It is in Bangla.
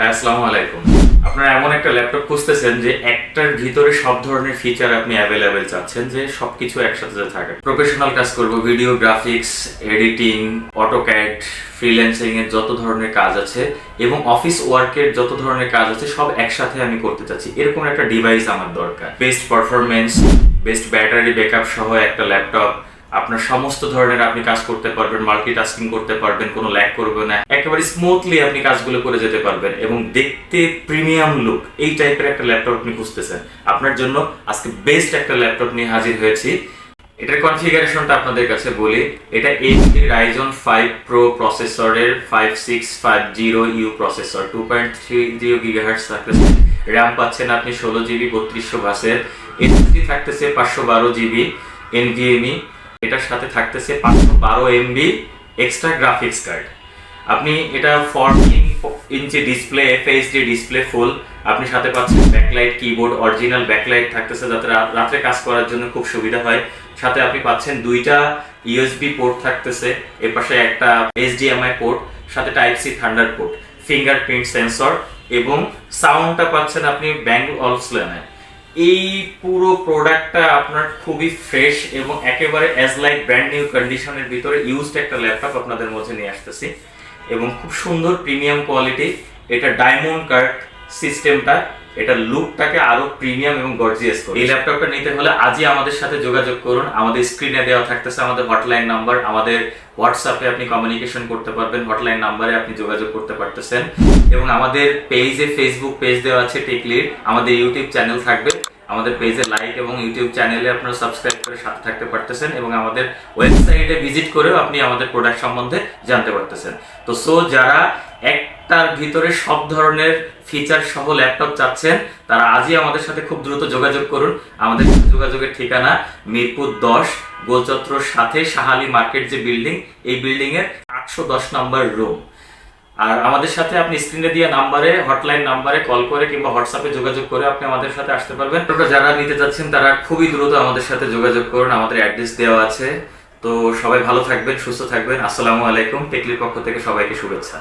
আসসালামু আলাইকুম। আপনারা এমন একটা ল্যাপটপ খুঁজতেছেন যে একটার ভিতরে সব ধরনের ফিচার আপনি অ্যাভেলেবেল চাচ্ছেন যে সবকিছু একসাথে থাকে। প্রফেশনাল কাজ করব video graphics editing AutoCAD freelancing এর যত ধরনের কাজ আছে এবং অফিস ওয়ার্কের যত ধরনের কাজ আছে সব একসাথে আমি করতে চাচ্ছি। এরকম একটা ডিভাইস আমার দরকার। Best performance best battery backup সহ একটা ল্যাপটপ আপনার সমস্ত ধরনের আপনি কাজ করতে পারবেন মাল্টিটাস্কিং করতে পারবেন, কোনো ল্যাগ করবে না। একেবারে স্মুথলি আপনি কাজগুলো করে যেতে পারবেন এবং দেখতে প্রিমিয়াম লুক এই টাইপের একটা ল্যাপটপ আপনি খুঁজতেছেন। আপনার জন্য আজকে বেস্ট একটা ল্যাপটপ নিয়ে হাজির হয়েছি। এটার কনফিগারেশনটা আপনাদের কাছে বলি। এটা এইচপি রাইজন ফাইভ প্রো প্রসেসরের five six five zero U processor two point three zero gigahertz থাকতেছে র্যাম পাচ্ছেন আপনি ষোলো জিবি বত্রিশশো বাসের এসএসডি থাকতেছে পাঁচশো বারো জিবি এনভিএমই এটার সাথে থাকতেছে পাঁচশো বারো এমবি এক্সট্রা গ্রাফিক্স কার্ড আপনি এটা fourteen inch display FHD display full আপনি সাথে পাচ্ছেন ব্যাকলাইট কিবোর্ড অরিজিনাল ব্যাকলাইট থাকতেছে যাতে রাত্রে কাজ করার জন্য খুব সুবিধা হয়। সাথে আপনি পাচ্ছেন দুইটা ইউএসবি পোর্ট থাকতেছে, এর পাশে একটা এইচডিএমআই পোর্ট সাথে type C thunder port fingerprint sensor এবং সাউন্ডটা পাচ্ছেন আপনি ব্যাঙ্গ অলসলেনে এই পুরো প্রোডাক্টটা আপনার খুবই ফ্রেশ এবং একেবারে অ্যাজ লাইক ব্র্যান্ড নিউ কন্ডিশনের ভিতরে ইউজড একটা ল্যাপটপ আপনাদের মধ্যে নিয়ে আসতেছি এবং খুব সুন্দর প্রিমিয়াম কোয়ালিটি এটা ডায়মন্ড কার্ড সিস্টেমটা, এটা লুকটাকে আরও প্রিমিয়াম এবং গর্জিয়াস করে এই ল্যাপটপটা নিতে হলে আজই আমাদের সাথে যোগাযোগ করুন। আমাদের স্ক্রিনে দেওয়া থাকতেছে আমাদের হটলাইন নাম্বার। আমাদের হোয়াটসঅ্যাপে আপনি কমিউনিকেশন করতে পারবেন। হটলাইন নাম্বারে আপনি যোগাযোগ করতে পারতেছেন। এবং আমাদের পেজে ফেসবুক পেজ দেওয়া আছে টেকলির আমাদের ইউটিউব চ্যানেল থাকবে। আমাদের পেজে লাইক এবং ইউটিউব চ্যানেলে আপনারা সাবস্ক্রাইব করে সাথে থাকতে পারতেছেন এবং আমাদের ওয়েবসাইটে ভিজিট করেও আপনি আমাদের প্রোডাক্ট সম্বন্ধে জানতে পারতেছেন। তো সো যারা একটার ভিতরে সব ধরনের ফিচার সহ ল্যাপটপ চাচ্ছেন, তারা আজই আমাদের সাথে খুব দ্রুত যোগাযোগ করুন। আমাদের যোগাযোগের ঠিকানা মিরপুর দশ গোলচত্রর সাথে সাহালি মার্কেট যে বিল্ডিং এই বিল্ডিং এর আটশো দশ নম্বর রুম আর আমাদের সাথে আপনি স্ক্রিনে দিয়ে নাম্বারে হটলাইন নাম্বারে কল করে কিংবা হোয়াটসঅ্যাপে যোগাযোগ করে আপনি আমাদের সাথে আসতে পারবেন। আপনারা যারা নিতে যাচ্ছেন, তারা খুবই দ্রুত আমাদের সাথে যোগাযোগ করুন। আমাদের অ্যাড্রেস দেওয়া আছে। তো সবাই ভালো থাকবেন, সুস্থ থাকবেন। আসসালামু আলাইকুম। টেকলির পক্ষ থেকে সবাইকে শুভেচ্ছা।